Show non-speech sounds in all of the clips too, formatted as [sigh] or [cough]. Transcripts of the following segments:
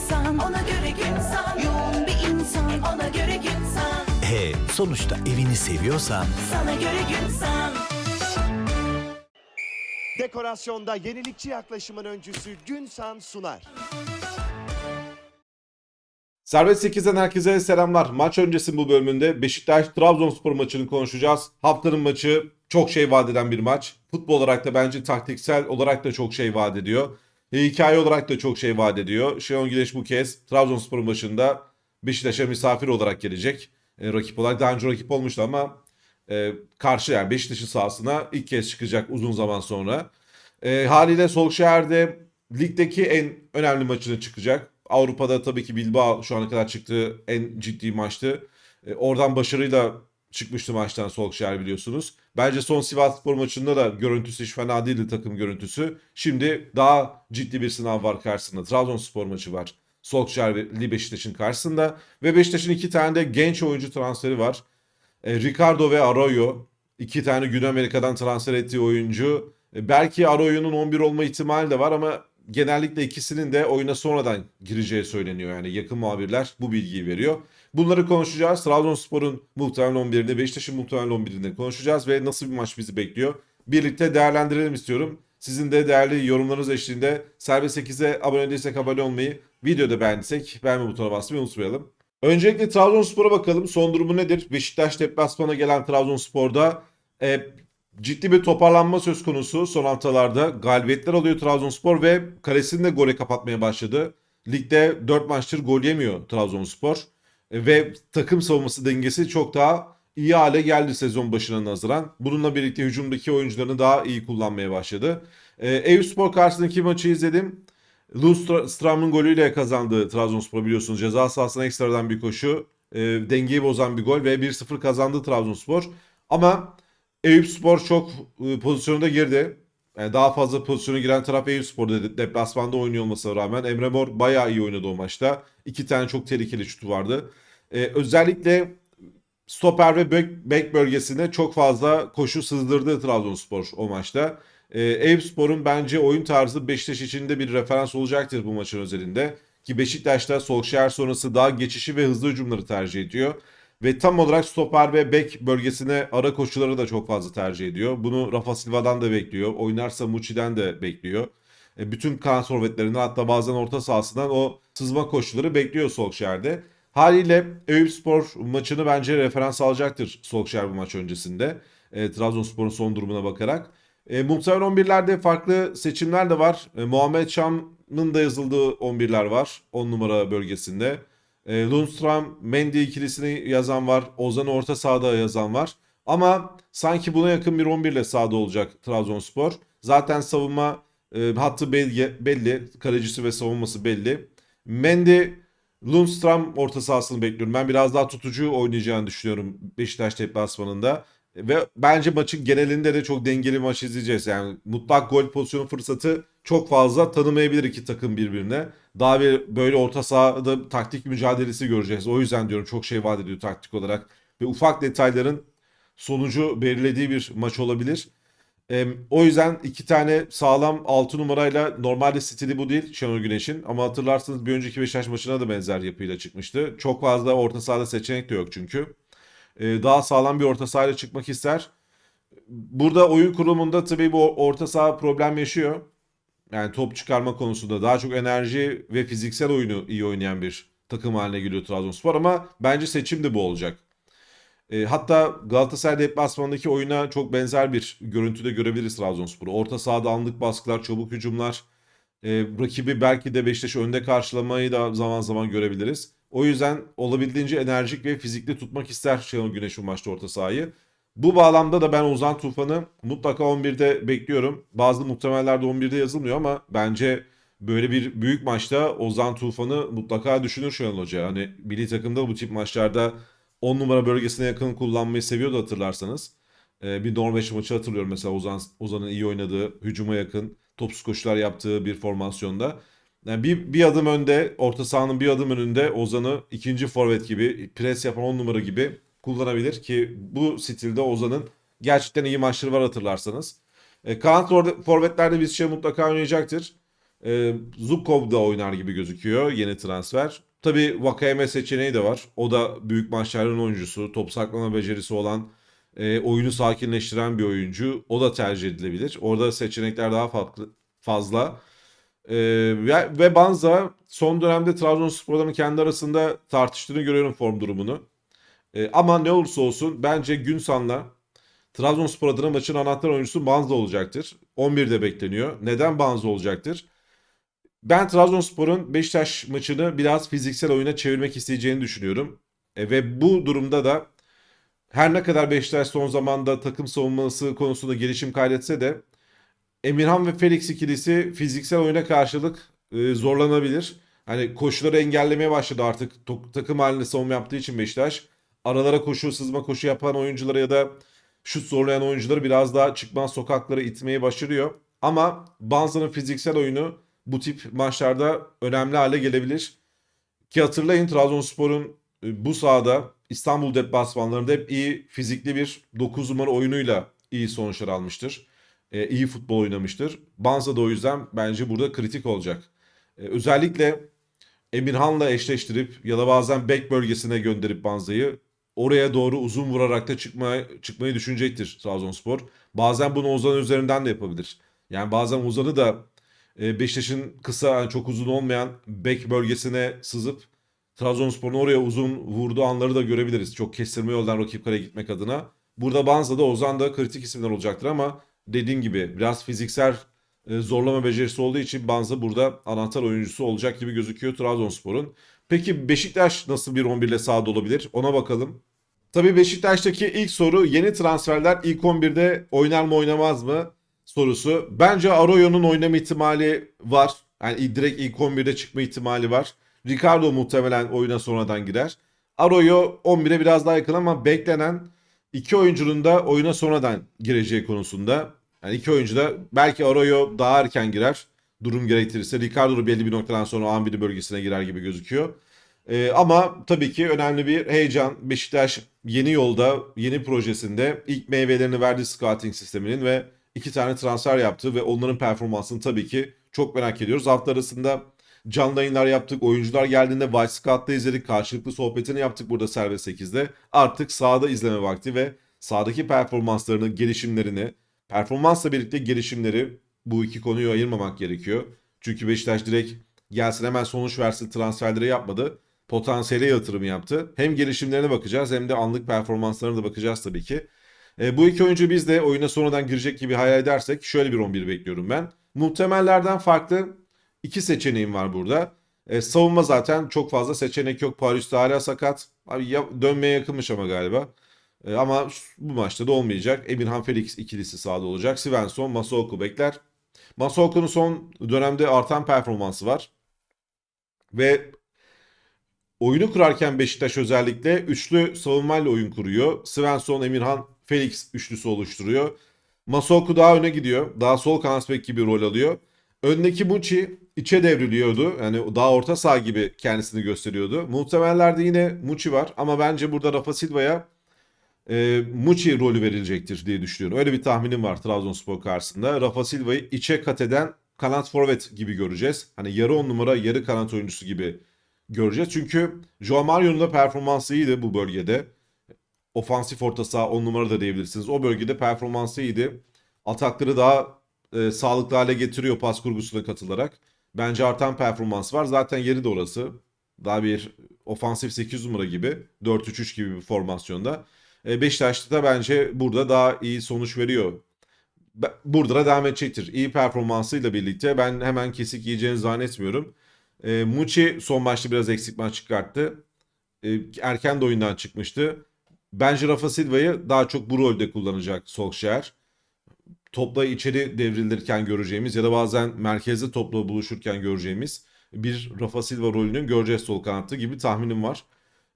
insan Ona göre gün san Yoğun bir insan Ona göre gün san E sonuçta evini seviyorsan Sana göre gün san Dekorasyonda yenilikçi yaklaşımın öncüsü Günsan sunar. Serbest 8'den herkese selamlar. Maç öncesi bu bölümünde Beşiktaş-Trabzonspor maçını konuşacağız. Haftanın maçı çok şey vaat eden bir maç. Futbol olarak da bence taktiksel olarak da çok şey vaat ediyor. E, hikaye olarak da çok şey vaat ediyor. Şenol Güneş bu kez Trabzonspor maçında Beşiktaş'a misafir olarak gelecek. E, rakip olarak daha önce rakip olmuştu ama e, karşı yani Beşiktaş'ın sahasına ilk kez çıkacak uzun zaman sonra. E, haliyle Solskjaer de ligdeki en önemli maçına çıkacak. Avrupa'da tabii ki Bilbao şu ana kadar çıktığı en ciddi maçtı. E, oradan başarıyla çıkmıştı maçtan Solskjaer biliyorsunuz. Bence son Sivasspor maçında da görüntüsü hiç fena değildi takım görüntüsü. Şimdi daha ciddi bir sınav var karşısında. Trabzonspor maçı var. Solskjaer ve Beşiktaş'ın karşısında. Ve Beşiktaş'ın iki tane de genç oyuncu transferi var. E, Ricardo ve Arroyo. iki tane Güney Amerika'dan transfer ettiği oyuncu. E, belki Arroyo'nun 11 olma ihtimali de var ama genellikle ikisinin de oyuna sonradan gireceği söyleniyor. Yani yakın muhabirler bu bilgiyi veriyor. Bunları konuşacağız. Trabzonspor'un muhtemelen 11'ini, Beşiktaş'ın muhtemelen 11'ini konuşacağız ve nasıl bir maç bizi bekliyor. Birlikte değerlendirelim istiyorum. Sizin de değerli yorumlarınız eşliğinde Serbest 8'e abone değilsek abone olmayı, videoda beğendiysek beğenme butonuna basmayı unutmayalım. Öncelikle Trabzonspor'a bakalım. Son durumu nedir? Beşiktaş deplasmana gelen Trabzonspor'da e, ciddi bir toparlanma söz konusu son haftalarda. Galibiyetler alıyor Trabzonspor ve kalesini de gole kapatmaya başladı. Ligde 4 maçtır gol yemiyor Trabzonspor. E, ve takım savunması dengesi çok daha iyi hale geldi sezon başına nazaran. Bununla birlikte hücumdaki oyuncularını daha iyi kullanmaya başladı. E, Eyüpspor karşısındaki maçı izledim. Lundström'ün golüyle kazandı Trabzonspor biliyorsunuz. Ceza sahasına ekstradan bir koşu. E, dengeyi bozan bir gol ve 1-0 kazandı Trabzonspor. Ama Eyüpspor çok e, pozisyonda girdi. Yani daha fazla pozisyona giren taraf Eyüpspor'da de- deplasmanda oynuyor olmasına rağmen Emre Mor bayağı iyi oynadı o maçta. İki tane çok tehlikeli şutu vardı. E, özellikle stoper ve bek, bek bölgesine çok fazla koşu sızdırdı Trabzonspor o maçta. E, Eyüpspor'un bence oyun tarzı Beşiktaş için de bir referans olacaktır bu maçın özelinde. Ki Beşiktaş'ta Solskjaer sonrası daha geçişi ve hızlı hücumları tercih ediyor. Ve tam olarak stoper ve bek bölgesine ara koşuları da çok fazla tercih ediyor. Bunu Rafa Silva'dan da bekliyor. Oynarsa Muçi'den de bekliyor. E, bütün kanat forvetlerinden hatta bazen orta sahasından o sızma koşuları bekliyor Solskjaer'de. Haliyle Eyüpspor maçını bence referans alacaktır Solskjaer bu maç öncesinde. E, Trabzonspor'un son durumuna bakarak. E, muhtemelen 11'lerde farklı seçimler de var. E, Muhammed Şam'ın da yazıldığı 11'ler var 10 numara bölgesinde. E, Lundstram, Mendy ikilisini yazan var. Ozan'ı orta sahada yazan var. Ama sanki buna yakın bir 11 ile sahada olacak Trabzonspor. Zaten savunma e, hattı belli, belli. Kalecisi ve savunması belli. Mendy, Lundstram orta sahasını bekliyorum. Ben biraz daha tutucu oynayacağını düşünüyorum Beşiktaş deplasmanında. Ve bence maçın genelinde de çok dengeli maç izleyeceğiz. Yani mutlak gol pozisyonu fırsatı çok fazla tanımayabilir iki takım birbirine. Daha bir böyle orta sahada taktik mücadelesi göreceğiz. O yüzden diyorum çok şey vaat ediyor taktik olarak. Ve ufak detayların sonucu belirlediği bir maç olabilir. Ee, o yüzden iki tane sağlam 6 numarayla normalde stili bu değil Şenol Güneş'in. Ama hatırlarsanız bir önceki Beşiktaş maçına da benzer yapıyla çıkmıştı. Çok fazla orta sahada seçenek de yok çünkü. Ee, daha sağlam bir orta sahayla çıkmak ister. Burada oyun kurulumunda tabii bu orta saha problem yaşıyor. Yani top çıkarma konusunda daha çok enerji ve fiziksel oyunu iyi oynayan bir takım haline geliyor Trabzonspor ama bence seçim de bu olacak. E, hatta Galatasaray deplasmanındaki oyuna çok benzer bir görüntüde görebiliriz Trabzonspor'u. Orta sahada anlık baskılar, çabuk hücumlar. E, rakibi belki de Beşiktaş'ı önde karşılamayı da zaman zaman görebiliriz. O yüzden olabildiğince enerjik ve fizikli tutmak ister Şenol Güneş bu maçta orta sahayı. Bu bağlamda da ben Ozan Tufan'ı mutlaka 11'de bekliyorum. Bazı muhtemellerde 11'de yazılmıyor ama bence böyle bir büyük maçta Ozan Tufan'ı mutlaka düşünür Şenol Hoca. Hani milli takımda bu tip maçlarda 10 numara bölgesine yakın kullanmayı seviyordu hatırlarsanız. Ee, bir Norveç maçı hatırlıyorum mesela Ozan Ozan'ın iyi oynadığı, hücuma yakın, topsuz koşular yaptığı bir formasyonda. Yani bir, bir adım önde, orta sahanın bir adım önünde Ozan'ı ikinci forvet gibi, pres yapan 10 numara gibi kullanabilir ki bu stilde Ozan'ın gerçekten iyi maçları var hatırlarsanız. E, kanat for- forvetlerde bir şey mutlaka oynayacaktır. E, Zubkov da oynar gibi gözüküyor yeni transfer. Tabii Vakayeme seçeneği de var. O da büyük maçların oyuncusu. Top saklama becerisi olan, e, oyunu sakinleştiren bir oyuncu. O da tercih edilebilir. Orada seçenekler daha farklı, fazla. E, ve, ve Banza son dönemde Trabzonspor'ların kendi arasında tartıştığını görüyorum form durumunu. E, ama ne olursa olsun bence Günsan'la Trabzonspor adına maçın anahtar oyuncusu Banza olacaktır. 11'de bekleniyor. Neden Banza olacaktır? Ben Trabzonspor'un Beşiktaş maçını biraz fiziksel oyuna çevirmek isteyeceğini düşünüyorum. E, ve bu durumda da her ne kadar Beşiktaş son zamanda takım savunması konusunda gelişim kaydetse de Emirhan ve Felix ikilisi fiziksel oyuna karşılık e, zorlanabilir. Hani koşuları engellemeye başladı artık to- takım halinde savunma yaptığı için Beşiktaş. Aralara koşu, sızma koşu yapan oyunculara ya da şut zorlayan oyuncuları biraz daha çıkmaz sokaklara itmeyi başarıyor. Ama Banza'nın fiziksel oyunu bu tip maçlarda önemli hale gelebilir. Ki hatırlayın Trabzonspor'un e, bu sahada İstanbul deplasmanlarında hep iyi fizikli bir 9 numara oyunuyla iyi sonuçlar almıştır. E, iyi futbol oynamıştır. Banza da o yüzden bence burada kritik olacak. E, özellikle Emirhan'la eşleştirip ya da bazen bek bölgesine gönderip Banza'yı oraya doğru uzun vurarak da çıkmaya, çıkmayı düşünecektir Trabzonspor. Bazen bunu Ozan üzerinden de yapabilir. Yani bazen Ozan'ı da e, Beşiktaş'ın kısa yani çok uzun olmayan bek bölgesine sızıp Trabzonspor'un oraya uzun vurduğu anları da görebiliriz. Çok kestirme yoldan rakip kaleye gitmek adına. Burada Banza'da Ozan da kritik isimler olacaktır ama dediğim gibi biraz fiziksel e, zorlama becerisi olduğu için Banza burada anahtar oyuncusu olacak gibi gözüküyor Trabzonspor'un. Peki Beşiktaş nasıl bir 11 ile sahada olabilir? Ona bakalım. Tabii Beşiktaş'taki ilk soru yeni transferler ilk 11'de oynar mı oynamaz mı sorusu. Bence Arroyo'nun oynama ihtimali var. Yani direkt ilk 11'de çıkma ihtimali var. Ricardo muhtemelen oyuna sonradan girer. Arroyo 11'e biraz daha yakın ama beklenen iki oyuncunun da oyuna sonradan gireceği konusunda. Yani iki oyuncu da belki Arroyo daha erken girer. Durum gerektirirse Ricardo belli bir noktadan sonra A1 bölgesine girer gibi gözüküyor. Ee, ama tabii ki önemli bir heyecan. Beşiktaş yeni yolda, yeni projesinde ilk meyvelerini verdi scouting sisteminin ve iki tane transfer yaptı ve onların performansını tabii ki çok merak ediyoruz. Hafta arasında canlı yayınlar yaptık. Oyuncular geldiğinde Vice Scout'ta izledik. Karşılıklı sohbetini yaptık burada Serbest 8'de. Artık sahada izleme vakti ve sahadaki performanslarını, gelişimlerini, performansla birlikte gelişimleri bu iki konuyu ayırmamak gerekiyor. Çünkü Beşiktaş direkt gelsin hemen sonuç versin transferleri yapmadı. Potansiyele yatırım yaptı. Hem gelişimlerine bakacağız hem de anlık performanslarına da bakacağız tabii ki. E, bu iki oyuncu biz de oyuna sonradan girecek gibi hayal edersek şöyle bir 11 bekliyorum ben. Muhtemellerden farklı iki seçeneğim var burada. E, savunma zaten çok fazla seçenek yok. Paris hala sakat. Abi ya, dönmeye yakınmış ama galiba. E, ama bu maçta da olmayacak. Emirhan Felix ikilisi sahada olacak. Svensson, Masuoku bekler. Masuoku'nun son dönemde artan performansı var. Ve oyunu kurarken Beşiktaş özellikle üçlü savunmayla oyun kuruyor. Svensson, Emirhan, Felix üçlüsü oluşturuyor. Masuoku daha öne gidiyor. Daha sol kanat bek gibi rol alıyor. Öndeki Muçi içe devriliyordu. Yani daha orta saha gibi kendisini gösteriyordu. Muhtemellerde yine Muçi var ama bence burada Rafa Silva'ya e, Muçi rolü verilecektir diye düşünüyorum. Öyle bir tahminim var Trabzonspor karşısında. Rafa Silva'yı içe kat eden kanat forvet gibi göreceğiz. Hani yarı on numara yarı kanat oyuncusu gibi göreceğiz. Çünkü Joao Mario'nun da performansı iyiydi bu bölgede. Ofansif orta saha 10 numara da diyebilirsiniz. O bölgede performansı iyiydi. Atakları daha e, sağlıklı hale getiriyor pas kurgusuna katılarak. Bence artan performans var. Zaten yeri de orası. Daha bir ofansif 8 numara gibi. 4-3-3 gibi bir formasyonda. E, Beşiktaş'ta da bence burada daha iyi sonuç veriyor. Da devam edecektir. İyi performansıyla birlikte ben hemen kesik yiyeceğini zannetmiyorum. E, Muçi son maçta biraz eksik maç çıkarttı. E, erken de oyundan çıkmıştı. Bence Rafa Silva'yı daha çok bu rolde kullanacak Solskjaer. Topla içeri devrilirken göreceğimiz ya da bazen merkezde topla buluşurken göreceğimiz bir Rafa Silva rolünün göreceğiz sol kanatta gibi tahminim var.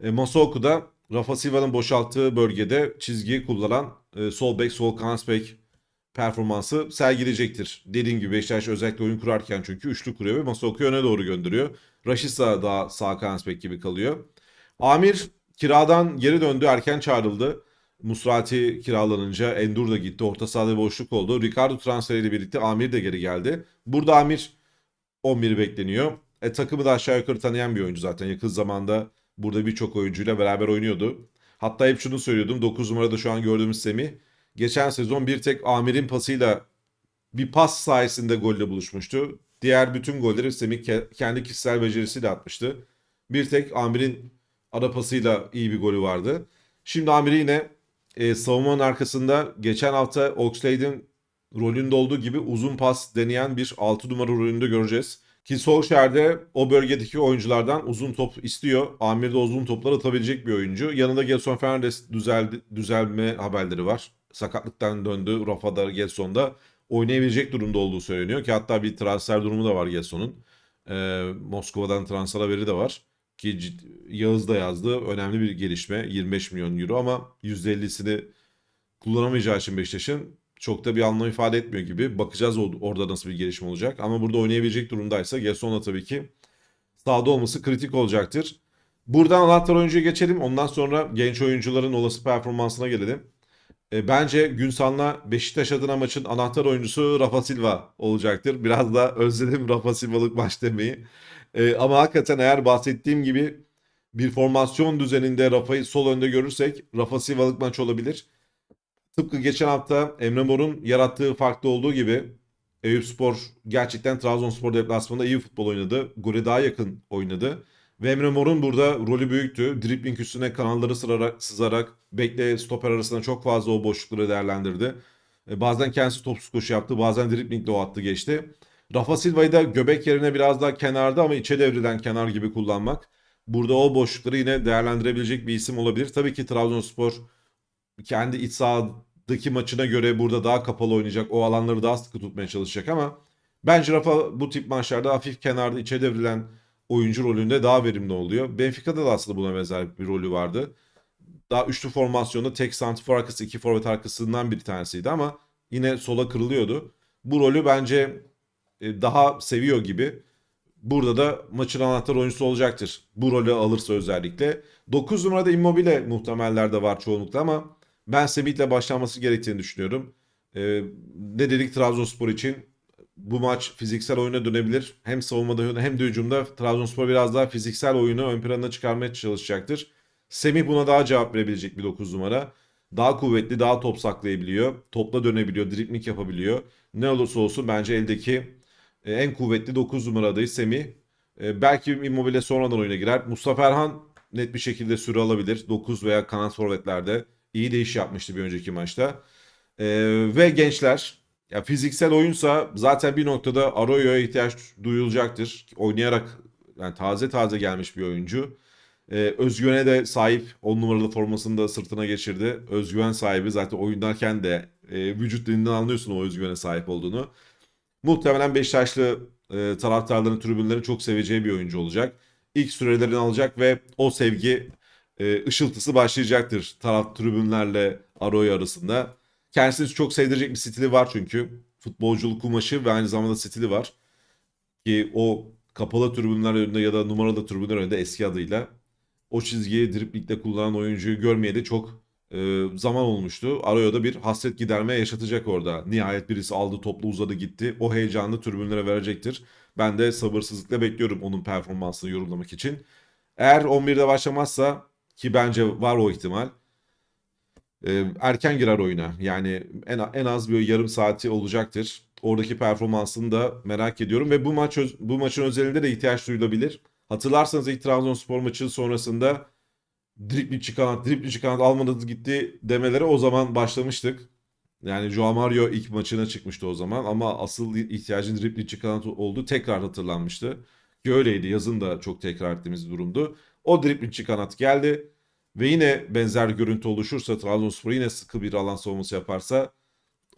E, Masuoku da Rafa Silva'nın boşalttığı bölgede çizgiyi kullanan e, sol bek, sol kanat bek performansı sergileyecektir. Dediğim gibi Beşiktaş özellikle oyun kurarken çünkü üçlü kuruyor ve Masuoku'yu öne doğru gönderiyor. Rashica daha sağ kanat bek gibi kalıyor. Amir kiradan geri döndü, erken çağrıldı. Musrati kiralanınca Endur da gitti. Orta sahada boşluk oldu. Ricardo transferiyle birlikte Amir de geri geldi. Burada Amir 11 bekleniyor. E, takımı da aşağı yukarı tanıyan bir oyuncu zaten. Yakın zamanda burada birçok oyuncuyla beraber oynuyordu. Hatta hep şunu söylüyordum. 9 numarada şu an gördüğümüz Semih. Geçen sezon bir tek Amir'in pasıyla bir pas sayesinde golle buluşmuştu. Diğer bütün golleri Semih ke- kendi kişisel becerisiyle atmıştı. Bir tek Amir'in ara pasıyla iyi bir golü vardı. Şimdi Amir'i yine e, savunmanın arkasında geçen hafta Oxlade'in rolünde olduğu gibi uzun pas deneyen bir 6 numara rolünde göreceğiz. Ki Solskjaer'de o bölgedeki oyunculardan uzun top istiyor. Amir de uzun toplar atabilecek bir oyuncu. Yanında Gelson Fernandes düzeldi, düzelme haberleri var. Sakatlıktan döndü. Rafa'da, Gelson'da oynayabilecek durumda olduğu söyleniyor. Ki hatta bir transfer durumu da var Gelson'un. Ee, Moskova'dan transfer haberi de var. Ki cid- Yağız da yazdı. Önemli bir gelişme. 25 milyon euro ama %50'sini kullanamayacağı için Beşiktaş'ın çok da bir anlam ifade etmiyor gibi. Bakacağız orada nasıl bir gelişme olacak. Ama burada oynayabilecek durumdaysa Gelson'la tabii ki sahada olması kritik olacaktır. Buradan anahtar oyuncuya geçelim. Ondan sonra genç oyuncuların olası performansına gelelim. E, bence Günsal'la Beşiktaş adına maçın anahtar oyuncusu Rafa Silva olacaktır. Biraz da özledim [laughs] Rafa Silva'lık maç demeyi. E, ama hakikaten eğer bahsettiğim gibi bir formasyon düzeninde Rafa'yı sol önde görürsek Rafa Silva'lık maç olabilir. Tıpkı geçen hafta Emre Mor'un yarattığı farklı olduğu gibi Eyüpspor gerçekten Trabzonspor deplasmanında iyi futbol oynadı. Gole daha yakın oynadı. Ve Emre Mor'un burada rolü büyüktü. Dribbling üstüne kanalları sırarak, sızarak bekle stoper arasında çok fazla o boşlukları değerlendirdi. E, bazen kendisi topsuz koşu yaptı. Bazen driblingle o attı geçti. Rafa Silva'yı da göbek yerine biraz daha kenarda ama içe devrilen kenar gibi kullanmak. Burada o boşlukları yine değerlendirebilecek bir isim olabilir. Tabii ki Trabzonspor kendi iç sahadaki maçına göre burada daha kapalı oynayacak. O alanları daha sıkı tutmaya çalışacak ama bence Rafa bu tip maçlarda hafif kenarda içe devrilen oyuncu rolünde daha verimli oluyor. Benfica'da da aslında buna benzer bir rolü vardı. Daha üçlü formasyonda tek santifor arkası, iki forvet arkasından bir tanesiydi ama yine sola kırılıyordu. Bu rolü bence e, daha seviyor gibi. Burada da maçın anahtar oyuncusu olacaktır. Bu rolü alırsa özellikle. 9 numarada Immobile muhtemeller de var çoğunlukla ama ben Semih'le başlanması gerektiğini düşünüyorum. Ee, ne dedik Trabzonspor için? Bu maç fiziksel oyuna dönebilir. Hem savunmada hem de hücumda Trabzonspor biraz daha fiziksel oyunu ön plana çıkarmaya çalışacaktır. Semih buna daha cevap verebilecek bir 9 numara. Daha kuvvetli, daha top saklayabiliyor. Topla dönebiliyor, dribling yapabiliyor. Ne olursa olsun bence eldeki e, en kuvvetli 9 numara adayı Semih. E, belki Immobile sonradan oyuna girer. Mustafa Erhan net bir şekilde süre alabilir. 9 veya kanat forvetlerde iyi de iş yapmıştı bir önceki maçta. E, ve gençler ya fiziksel oyunsa zaten bir noktada Arroyo'ya ihtiyaç duyulacaktır. Oynayarak yani taze taze gelmiş bir oyuncu. E, özgüvene de sahip. 10 numaralı formasını da sırtına geçirdi. Özgüven sahibi zaten oyunlarken de e, vücut dilinden anlıyorsun o özgüvene sahip olduğunu. Muhtemelen Beşiktaşlı e, taraftarların, tribünlerin çok seveceği bir oyuncu olacak. İlk sürelerini alacak ve o sevgi e, ışıltısı başlayacaktır taraf tribünlerle Aroy arasında. Kendisini çok sevdirecek bir stili var çünkü. Futbolculuk kumaşı ve aynı zamanda stili var. Ki o kapalı tribünler önünde ya da numaralı tribünler önünde eski adıyla o çizgiyi driplikte kullanan oyuncuyu görmeye de çok e, zaman olmuştu. Arroyo'da bir hasret giderme yaşatacak orada. Nihayet birisi aldı toplu uzadı gitti. O heyecanı tribünlere verecektir. Ben de sabırsızlıkla bekliyorum onun performansını yorumlamak için. Eğer 11'de başlamazsa ki bence var o ihtimal. e, erken girer oyuna. Yani en, en az bir yarım saati olacaktır. Oradaki performansını da merak ediyorum ve bu maç bu maçın özelinde de ihtiyaç duyulabilir. Hatırlarsanız ilk Trabzonspor maçı sonrasında driplingçi kanat, driplingçi kanat almadınız gitti demeleri o zaman başlamıştık. Yani Joao Mario ilk maçına çıkmıştı o zaman ama asıl ihtiyacın driplingçi kanat olduğu tekrar hatırlanmıştı. Ki öyleydi. Yazın da çok tekrar ettiğimiz durumdu. O driplingçi kanat geldi ve yine benzer görüntü oluşursa Trabzonspor yine sıkı bir alan savunması yaparsa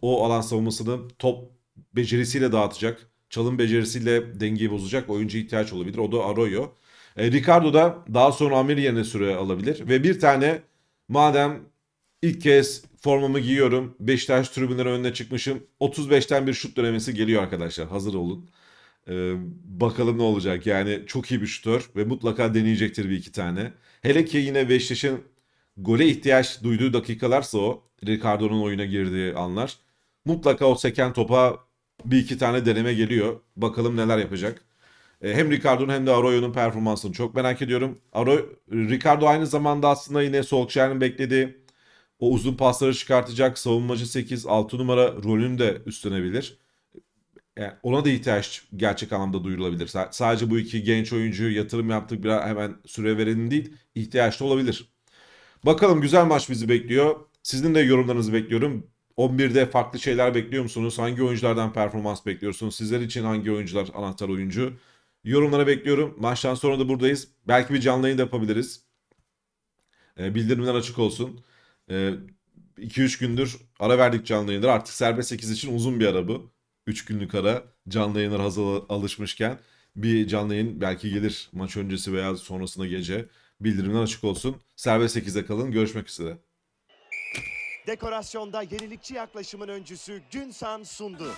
o alan savunmasını top becerisiyle dağıtacak. Çalım becerisiyle dengeyi bozacak oyuncu ihtiyaç olabilir. O da Arroyo. E, Ricardo da daha sonra Amir yerine süre alabilir. Ve bir tane madem ilk kez formamı giyiyorum. Beşiktaş tribünleri önüne çıkmışım. 35'ten bir şut dönemesi geliyor arkadaşlar. Hazır olun. E, bakalım ne olacak. Yani çok iyi bir şutör ve mutlaka deneyecektir bir iki tane. Hele ki yine Beşiktaş'ın gole ihtiyaç duyduğu dakikalarsa o. Ricardo'nun oyuna girdiği anlar. Mutlaka o seken topa bir iki tane deneme geliyor. Bakalım neler yapacak. E, hem Ricardo'nun hem de Arroyo'nun performansını çok merak ediyorum. Arroyo, Ricardo aynı zamanda aslında yine Solskjaer'in beklediği o uzun pasları çıkartacak savunmacı 8 6 numara rolünü de üstlenebilir. Yani ona da ihtiyaç gerçek anlamda duyurulabilir. Sa- sadece bu iki genç oyuncuyu yatırım yaptık biraz hemen süre verelim değil. ihtiyaç da olabilir. Bakalım güzel maç bizi bekliyor. Sizin de yorumlarınızı bekliyorum. 11'de farklı şeyler bekliyor musunuz? Hangi oyunculardan performans bekliyorsunuz? Sizler için hangi oyuncular anahtar oyuncu? Yorumlara bekliyorum. Maçtan sonra da buradayız. Belki bir canlı yayın da yapabiliriz. Ee, bildirimler açık olsun. 2-3 gündür ara verdik canlı yayınlara. Artık serbest 8 için uzun bir ara bu. 3 günlük ara canlı yayınlara hazır alışmışken bir canlı yayın belki gelir maç öncesi veya sonrasında gece. Bildirimler açık olsun. Serbest 8'de kalın. Görüşmek üzere. Dekorasyonda yenilikçi yaklaşımın öncüsü Günsan sundu.